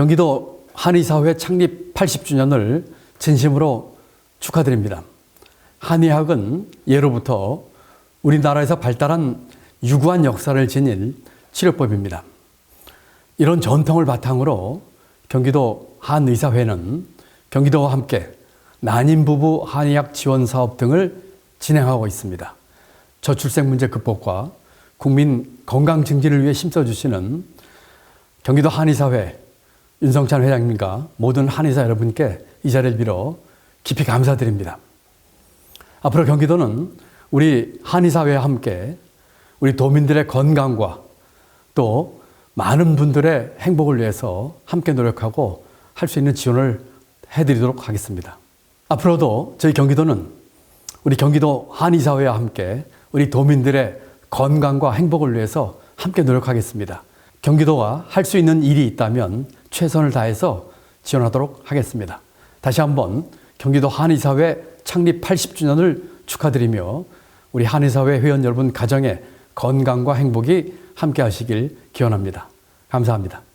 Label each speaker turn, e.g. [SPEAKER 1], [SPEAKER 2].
[SPEAKER 1] 경기도 한의사회 창립 80주년을 진심으로 축하드립니다. 한의학은 예로부터 우리나라에서 발달한 유구한 역사를 지닌 치료법입니다. 이런 전통을 바탕으로 경기도 한의사회는 경기도와 함께 난임 부부 한의학 지원 사업 등을 진행하고 있습니다. 저출생 문제 극복과 국민 건강 증진을 위해 힘써주시는 경기도 한의사회 윤성찬 회장님과 모든 한의사 여러분께 이 자리를 빌어 깊이 감사드립니다. 앞으로 경기도는 우리 한의사회와 함께 우리 도민들의 건강과 또 많은 분들의 행복을 위해서 함께 노력하고 할 수 있는 지원을 해드리도록 하겠습니다. 앞으로도 저희 경기도는 우리 경기도 한의사회와 함께 우리 도민들의 건강과 행복을 위해서 함께 노력하겠습니다. 경기도가 할 수 있는 일이 있다면 최선을 다해서 지원하도록 하겠습니다. 다시 한번 경기도 한의사회 창립 80주년을 축하드리며 우리 한의사회 회원 여러분 가정의 건강과 행복이 함께 하시길 기원합니다. 감사합니다.